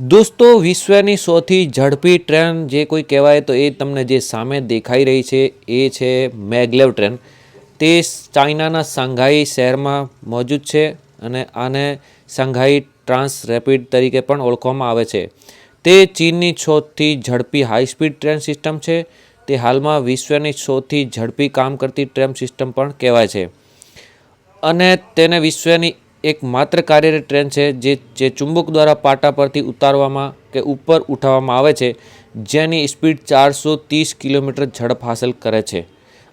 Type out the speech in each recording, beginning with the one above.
દોસ્તો, વિશ્વની સૌથી ઝડપી ટ્રેન જે કોઈ કહેવાય તો એ તમને જે સામે દેખાઈ રહી છે, એ છે મેગલેવ ટ્રેન. તે ચાઇનાના સંઘાઈ શહેરમાં મોજૂદ છે અને આને સાંઘાઈ ટ્રાન્સ રેપિડ તરીકે પણ ઓળખવામાં આવે છે. તે ચીનની સૌથી ઝડપી હાઈ સ્પીડ ટ્રેન સિસ્ટમ છે. તે હાલમાં વિશ્વની સૌથી ઝડપી કામ કરતી ટ્રેન સિસ્ટમ પણ કહેવાય છે. અને તેને વિશ્વની એક માત્ર કાર્યરત ટ્રેન છે જે જે ચુંબક દ્વારા પાટા પરથી ઉતારવામાં કે ઉપર ઉઠાવવામાં આવે છે, જેની સ્પીડ ચારસો ત્રીસ કિલોમીટર ઝડપ હાંસલ કરે છે.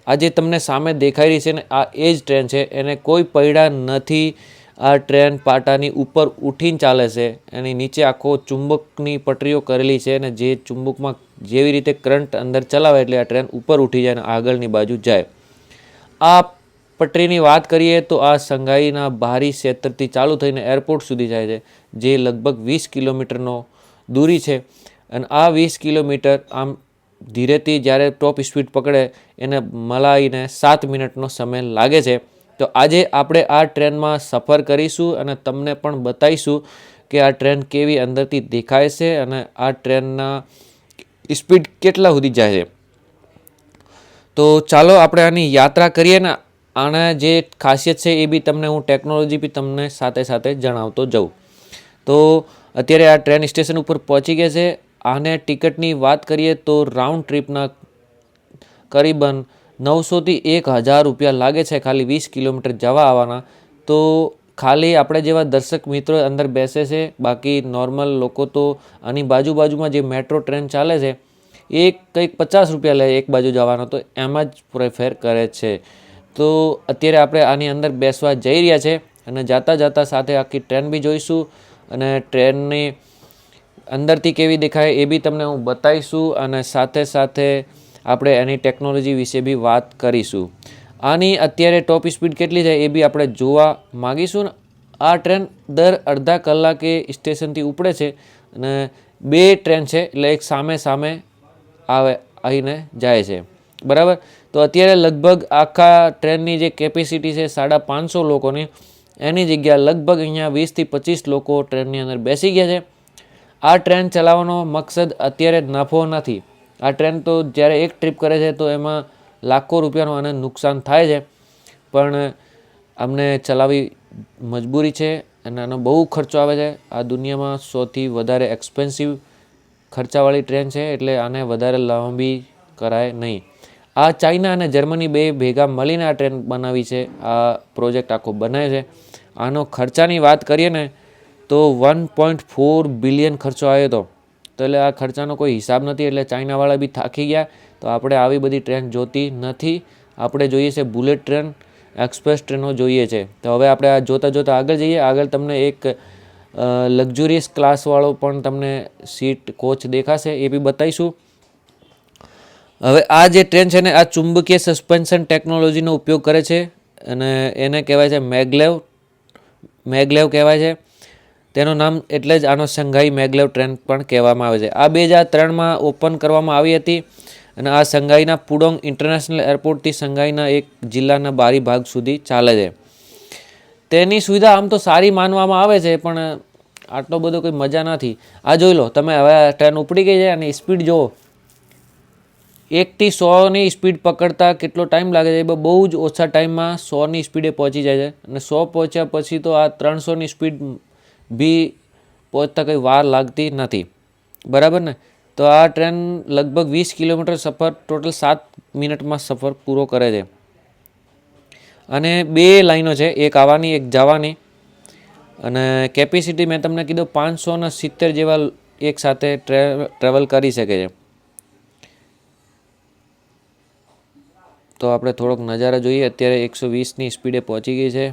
આ જે તમને સામે દેખાઈ રહી છે ને આ એ જ ટ્રેન છે, એને કોઈ પૈડા નથી. આ ટ્રેન પાટાની ઉપર ઉઠીને ચાલે છે, એની નીચે આખો ચુંબકની પટરીઓ કરેલી છે અને જે ચુંબકમાં જેવી રીતે કરંટ અંદર ચલાવે એટલે આ ટ્રેન ઉપર ઉઠી જાય અને આગળની બાજુ જાય. આ પટરીની વાત કરીએ તો આ સંઘાઈના બહારી ક્ષેત્રથી ચાલુ થઈને એરપોર્ટ સુધી જાય છે, જે લગભગ વીસ કિલોમીટરનો દૂરી છે. અને આ વીસ કિલોમીટર આમ ધીરેથી જ્યારે ટોપ સ્પીડ પકડે, એને મલાઈને સાત મિનિટનો સમય લાગે છે. તો આજે આપણે આ ટ્રેનમાં સફર કરીશું અને તમને પણ બતાવીશું કે આ ટ્રેન કેવી અંદરથી દેખાય છે અને આ ટ્રેનના સ્પીડ કેટલા સુધી જાય છે. તો ચાલો આપણે આની યાત્રા કરીએ ને આના જે ખાસિયત છે એ બી તમને હું ટેકનોલોજી બી તમને સાથે સાથે જણાવતો જાઉં. તો અત્યારે આ ટ્રેન સ્ટેશન ઉપર પહોંચી ગયા છે. આને ટિકિટની વાત કરીએ તો રાઉન્ડ ટ્રીપના કરીબન નવસોથી એક હજાર રૂપિયા લાગે છે ખાલી વીસ કિલોમીટર જવા આવવાના. તો ખાલી આપણે જેવા દર્શક મિત્રો અંદર બેસે છે. બાકી નોર્મલ લોકો તો આની બાજુ બાજુમાં જે મેટ્રો ટ્રેન ચાલે છે, એ કંઈક પચાસ રૂપિયા લે એક બાજુ જવાનો. તો એમાં જ પ્રેફેર કરે છે. તો અત્યારે આપણે આની અંદર બેસવા જઈ રહ્યા છે અને જાતા જાતા સાથે આખી ટ્રેન બી જોઈશું અને ટ્રેનની અંદરથી કેવી દેખાય એ બી તમને હું બતાવીશું અને સાથે સાથે આપણે એની ટેકનોલોજી વિશે બી વાત કરીશું. આની અત્યારે ટોપ સ્પીડ કેટલી છે એ બી આપણે જોવા માગીશું. આ ટ્રેન દર અડધા કલાકે સ્ટેશનથી ઉપડે છે અને બે ટ્રેન છે એટલે એક સામે સામે આવે આવીને જાય છે. બરાબર? તો અત્યારે લગભગ આખા ટ્રેનની જે કેપેસિટી છે સાડા પાંચસો લોકોની, એની જગ્યા લગભગ અહીંયા વીસથી પચીસ લોકો ટ્રેનની અંદર બેસી ગયા છે. આ ટ્રેન ચલાવવાનો મકસદ અત્યારે નફો નથી. આ ટ્રેન તો જ્યારે એક ટ્રીપ કરે છે તો એમાં લાખો રૂપિયાનું આને નુકસાન થાય છે. પણ અમને ચલાવવી મજબૂરી છે અને આનો બહુ ખર્ચો આવે છે. આ દુનિયામાં સૌથી વધારે એક્સપેન્સિવ ખર્ચાવાળી ટ્રેન છે એટલે આને વધારે લાંબી કરાય નહીં. આ ચાઇના અને જર્મની બે ભેગા મળીને આ ટ્રેન બનાવી છે, આ પ્રોજેક્ટ આખો બનાવે છે. આનો ખર્ચાની વાત કરીએ ને, તો વન પોઈન્ટ ફોર બિલિયન ખર્ચો આવ્યો હતો. તો એટલે આ ખર્ચાનો કોઈ હિસાબ નથી, એટલે ચાઇનાવાળા બી થાકી ગયા. તો આપણે આવી બધી ટ્રેન જોતી નથી. આપણે જોઈએ છે બુલેટ ટ્રેન, એક્સપ્રેસ ટ્રેનો જોઈએ છે. તો હવે આપણે આ જોતાં જોતાં આગળ જઈએ. આગળ તમને એક લક્ઝુરિયસ ક્લાસવાળો પણ તમને સીટ કોચ દેખાશે, એ બી બતાવીશું. હવે આ જે ટ્રેન છે ને, આ ચુંબકીય સસ્પેન્શન ટેકનોલોજીનો ઉપયોગ કરે છે અને એને કહેવાય છે મેગલેવ. મેગલેવ કહેવાય છે. તેનું નામ એટલે જ આનો સંઘાઈ મેગલેવ ટ્રેન પણ કહેવામાં આવે છે. આ બે હજાર ત્રણમાં ઓપન કરવામાં આવી હતી અને આ સંઘાઈના પુડોંગ ઇન્ટરનેશનલ એરપોર્ટથી સંઘાઈના એક જિલ્લાના બારી ભાગ સુધી ચાલે છે. તેની સુવિધા આમ તો સારી માનવામાં આવે છે, પણ આટલો બધો કોઈ મજા નથી. આ જોઈ લો, તમે હવે ટ્રેન ઉપડી ગઈ છે અને સ્પીડ જુઓ. એકથી સોની સ્પીડ પકડતા કેટલો ટાઈમ લાગે છે બહુ જ ઓછા ટાઈમમાં સોની સ્પીડે પહોંચી જાય છે. અને સો પહોંચ્યા પછી તો આ ત્રણસોની સ્પીડ બી પહોંચતા કંઈ વાર લાગતી નથી. બરાબર ને? તો આ ટ્રેન લગભગ વીસ કિલોમીટર સફર, ટોટલ સાત મિનિટમાં સફર પૂરો કરે છે. અને બે લાઈનો છે, એક આવવાની, એક જવાની. અને કેપેસિટી મેં તમને કીધું પાંચસો ને સિત્તેર જેવા એક સાથે ટ્રેવલ કરી શકે છે. તો આપણે થોડોક નજારા જોઈએ. અત્યારે એકસો વીસની સ્પીડે પહોંચી ગઈ છે.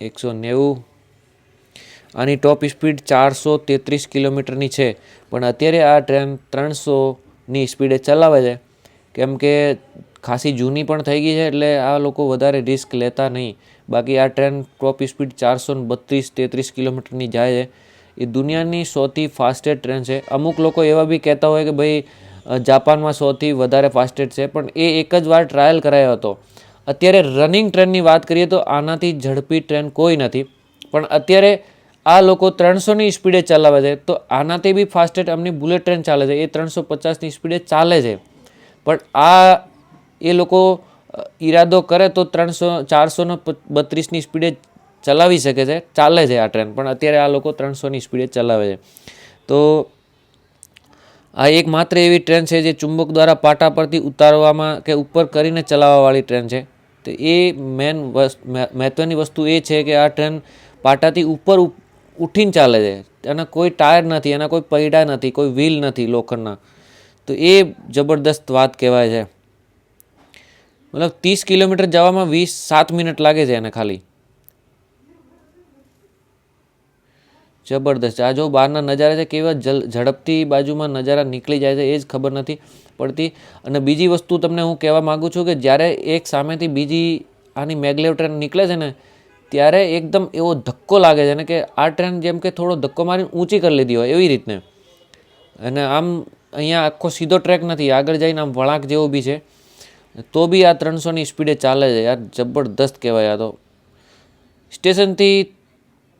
એકસો નેવું. આની ટોપ સ્પીડ ચારસો તેત્રીસ કિલોમીટરની છે. પણ અત્યારે આ ટ્રેન ત્રણસોની સ્પીડે ચલાવે છે. કેમ કે ખાસી જૂની પણ થઈ ગઈ છે, એટલે આ લોકો વધારે રિસ્ક લેતા નહીં. બાકી આ ટ્રેન ટોપ સ્પીડ ચારસો બત્રીસ તેત્રીસ કિલોમીટરની જાય છે. એ દુનિયાની સૌથી ફાસ્ટેસ્ટ ટ્રેન છે. અમુક લોકો એવા બી કહેતા હોય કે ભાઈ જાપાનમાં સૌથી વધારે ફાસ્ટેસ્ટ છે, પણ એ એક જ વાર ટ્રાયલ કરાયો હતો. અત્યારે રનિંગ ટ્રેનની વાત કરીએ તો આનાથી ઝડપી ટ્રેન કોઈ નથી, પણ અત્યારે આ લોકો ત્રણસોની સ્પીડે ચલાવે છે, તો આનાથી બી ફાસ્ટેસ્ટ એમની બુલેટ ટ્રેન ચાલે છે, એ ત્રણસો પચાસની સ્પીડે ચાલે છે. પણ આ એ લોકો ઈરાદો કરે તો ત્રણસો, ચારસોનો બત્રીસની સ્પીડે ચલાવી શકે છે, ચાલે છે આ ટ્રેન પણ અત્યારે આ લોકો ત્રણસોની સ્પીડે ચલાવે છે. તો આ એક માત્ર એવી ટ્રેન છે જે ચુંબક દ્વારા પાટા પરથી ઉતારવામાં કે ઉપર કરીને ચલાવવાવાળી ટ્રેન છે. તો એ મેન મહત્ત્વની વસ્તુ એ છે કે આ ટ્રેન પાટાથી ઉપર ઉઠીને ચાલે છે. એના કોઈ ટાયર નથી, એના કોઈ પૈડા નથી, કોઈ વ્હીલ નથી લોખંડના. તો એ જબરદસ્ત વાત કહેવાય છે. મતલબ ત્રીસ કિલોમીટર જવામાં વીસ સાત મિનિટ લાગે છે એને ખાલી. જબરદસ્ત આ જો બહારના નજારા છે, કેવા જલ, ઝડપથી બાજુમાં નજારા નીકળી જાય છે, એ જ ખબર નથી પડતી. અને બીજી વસ્તુ તમને હું કહેવા માગું છું કે જ્યારે એક સામેથી બીજી આની મેગલેવ ટ્રેન નીકળે છે ને, ત્યારે એકદમ એવો ધક્કો લાગે છે ને કે આ ટ્રેન જેમ કે થોડો ધક્કો મારીને ઊંચી કરી લીધી હોય, એવી રીતને. અને આમ અહીંયા આખો સીધો ટ્રેક નથી, આગળ જઈને આમ વળાંક જેવો બી છે. તો બી આ ત્રણસોની સ્પીડે ચાલે છે, યાર જબરદસ્ત કહેવાય આ તો. સ્ટેશનથી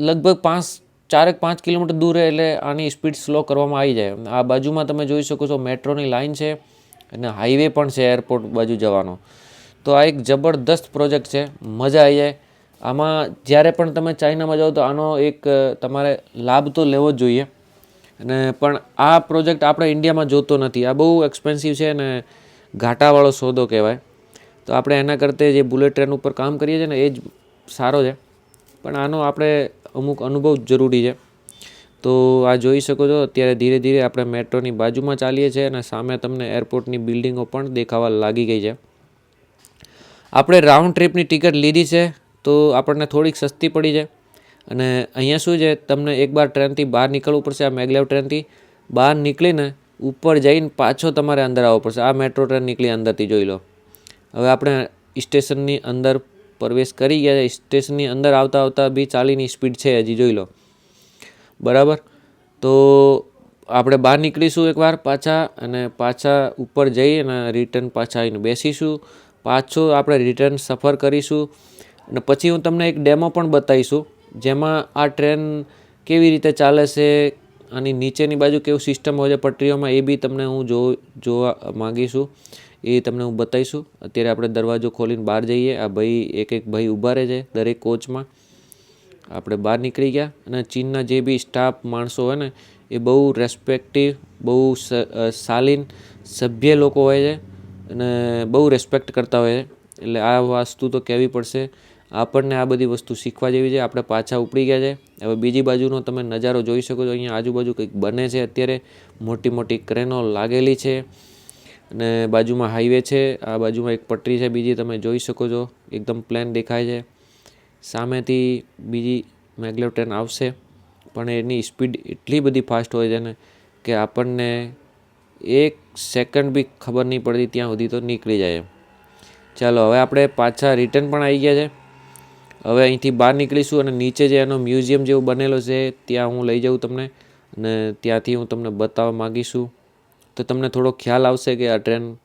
લગભગ પાંચ ચારેક પાંચ કિલોમીટર દૂર એટલે આની સ્પીડ સ્લો કરવામાં આવી જાય. આ બાજુમાં તમે જોઈ શકો છો મેટ્રોની લાઇન છે અને હાઈવે પણ છે એરપોર્ટ બાજુ જવાનો. તો આ એક જબરદસ્ત પ્રોજેક્ટ છે. મજા આવી જાય. આમાં જ્યારે પણ તમે ચાઇનામાં જાઓ તો આનો એક તમારે લાભ તો લેવો જ જોઈએ. અને પણ આ પ્રોજેક્ટ આપણે ઇન્ડિયામાં જોતો નથી. આ બહુ એક્સપેન્સિવ છે અને ઘાટાવાળો સોદો કહેવાય. તો આપણે એના કરતે જે બુલેટ ટ્રેન ઉપર કામ કરીએ છીએ ને એ જ સારો છે. પણ આનો આપણે અમુક અનુભવ જરૂરી છે. તો આ જોઈ શકો છો, અત્યારે ધીરે ધીરે આપણે મેટ્રોની બાજુમાં ચાલીએ છીએ અને સામે તમને એરપોર્ટની બિલ્ડિંગો પણ દેખાવા લાગી ગઈ છે. આપણે રાઉન્ડ ટ્રીપની ટિકિટ લીધી છે, તો આપણને થોડીક સસ્તી પડી છે. અને અહીંયા શું છે, તમને એકવાર ટ્રેનથી બહાર નીકળવું પડશે, આ મેગલેવ ટ્રેનથી બહાર નીકળીને ઉપર જઈને પાછો તમારે અંદર આવવો પડશે. આ મેટ્રો ટ્રેન નીકળી અંદરથી જોઈ લો. હવે આપણે સ્ટેશનની અંદર પ્રવેશ કરી ગયા સ્ટેશનની અંદર આવતા આવતા બી ચાલીની સ્પીડ છે હજી, જોઈ લો. બરાબર? તો આપણે બહાર નીકળીશું એકવાર પાછા અને પાછા ઉપર જઈ અને રિટર્ન પાછા આવીને બેસીશું. પાછો આપણે રિટર્ન સફર કરીશું. અને પછી હું તમને એક ડેમો પણ બતાવીશું, જેમાં આ ટ્રેન કેવી રીતે ચાલે છે આની નીચેની બાજુ કેવું સિસ્ટમ હોય છે. પટરીઓમાં એ બી તમને હું જો, જોવા માગીશું. એ તમને હું બતાવીશું. અત્યારે આપણે દરવાજો ખોલીને બહાર જઈએ. આ ભાઈ એક એક ભાઈ ઊભા રહે છે દરેક કોચમાં. આપણે બહાર નીકળી ગયા અને ચીનના જે બી સ્ટાફ માણસો હોય ને, એ બહુ રેસ્પેક્ટિવ બહુ શાલીન સભ્ય લોકો હોય છે અને બહુ રેસ્પેક્ટ કરતા હોય છે. એટલે આ વસ્તુ તો કહેવી પડશે. આપણને આ બધી વસ્તુ શીખવા જેવી છે. આપણે પાછા ઉપડી ગયા છે. હવે બીજી બાજુનો તમે નજારો જોઈ શકો છો. અહીંયા આજુબાજુ કંઈક બને છે અત્યારે. મોટી મોટી ક્રેનો લાગેલી છે. અને બાજુમાં હાઈવે છે, આ બાજુમાં એક પટરી છે, બીજી તમે જોઈ શકો છો, એકદમ પ્લેન દેખાય છે. સામેથી બીજી મેગ્લેવ ટ્રેન આવશે, પણ એની સ્પીડ એટલી બધી ફાસ્ટ હોય છે ને કે આપણને એક સેકન્ડ બી ખબર નહીં પડતી ત્યાં સુધી તો નીકળી જાય ચાલો, હવે આપણે પાછા રિટર્ન પણ આવી ગયા છે. હવે અહીંથી બહાર નીકળીશું અને નીચે જે એનો મ્યુઝિયમ જેવું બનેલો છે, ત્યાં હું લઈ જાઉં તમને અને ત્યાંથી હું તમને બતાવવા માગીશું. તો તમને થોડો ખ્યાલ આવશે કે આ ટ્રેન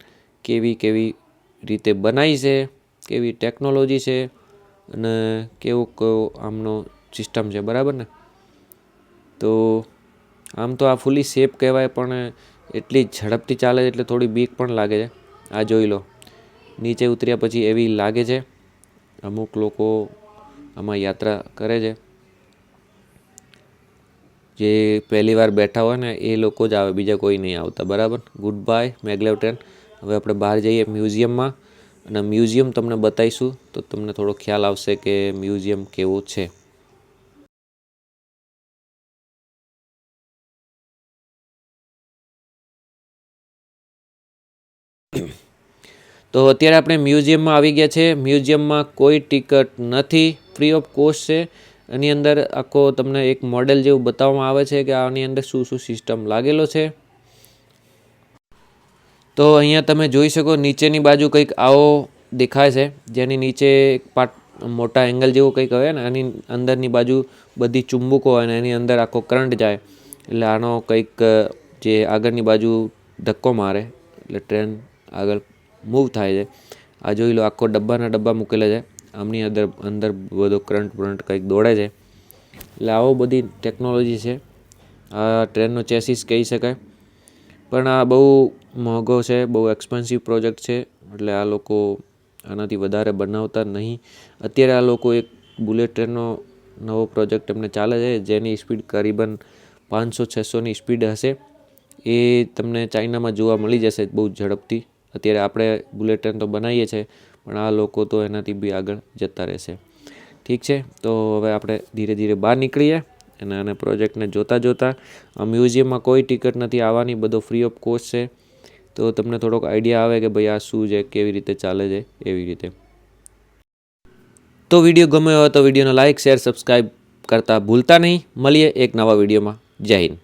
કેવી કેવી રીતે બનાવી છે, કેવી ટેકનોલોજી છે અને કેવો કયો આમનો સિસ્ટમ છે, બરાબર ને? તો આમ તો આ ફૂલી સેફ કહેવાય, પણ એટલી ઝડપથી ચાલે છે એટલે થોડી બીક પણ લાગે છે. આ જોઈ લો. નીચે ઉતર્યા પછી એવી લાગે છે. અમુક લોકો આમાં યાત્રા કરે છે. જે પહેલી વાર બેઠા હોય ને, એ લોકો જ આવે, બીજા કોઈ નહીં આવતા. બરાબર? ગુડ બાય મેગલેવ ટ્રેન હવે આપણે બહાર જઈએ મ્યુઝિયમમાં અને મ્યુઝિયમ તમને બતાવીશું, તો તમને થોડો ખ્યાલ આવશે કે મ્યુઝિયમ કેવું છે. તો અત્યારે આપણે મ્યુઝિયમમાં આવી ગયા છે. મ્યુઝિયમમાં કોઈ ટિકટ નથી. ફ્રી ઓફ કોસ્ટ છે. એની અંદર આખો તમને એક મોડેલ જેવું બતાવવામાં આવે છે કે આની અંદર શું શું સિસ્ટમ લાગેલો છે. તો અહીંયા તમે જોઈ શકો નીચેની બાજુ કંઈક આવો દેખાય છે, જેની નીચે એક પાટ મોટા એંગલ જેવું કંઈક હોય ને આની અંદરની બાજુ બધી ચુંબકો હોય ને, એની અંદર આખો કરંટ જાય. એટલે આનો કંઈક જે આગળની બાજુ ધક્કો મારે, એટલે ટ્રેન આગળ મૂવ થાય છે. આ જોઈ લો, આખો ડબ્બાના ડબ્બા મૂકેલા છે. આમની અંદર અંદર બધો કરંટ કરંટ કંઈક દોડે છે. એટલે આવો બધી ટેકનોલોજી છે. આ ટ્રેનનો ચેસીસ કહી શકાય. પણ આ બહુ મોંઘો છે, બહુ એક્સપેન્સિવ પ્રોજેક્ટ છે. એટલે આ લોકો આનાથી વધારે બનાવતા નહીં. અત્યારે આ લોકો એક બુલેટ ટ્રેનનો નવો પ્રોજેક્ટ એમને ચાલે છે, જેની સ્પીડ કરીબન પાંચસો, છસોની સ્પીડ હશે. એ તમને ચાઇનામાં જોવા મળી જશે બહુ ઝડપથી. અત્યારે આપણે બુલેટ ટ્રેન તો બનાવીએ છીએ પણ આ લોકો તો એનાથી બી આગળ જતા રહેશે. ઠીક છે, તો હવે આપણે ધીરે ધીરે બહાર નીકળીએ અને આને પ્રોજેક્ટને જોતાં જોતાં, આ મ્યુઝિયમમાં કોઈ ટિકિટ નથી આવવાની, બધો ફ્રી ઓફ કોસ્ટ છે. તો તમને થોડોક આઈડિયા આવે કે ભાઈ આ શું છે, કેવી રીતે ચાલે છે, એવી રીતે. તો વીડિયો ગમ્યો હોય તો વિડીયોને લાઇક શેર સબસ્ક્રાઈબ કરતાં ભૂલતા નહીં. મળીએ એક નવા વિડીયોમાં. જય હિન્દ.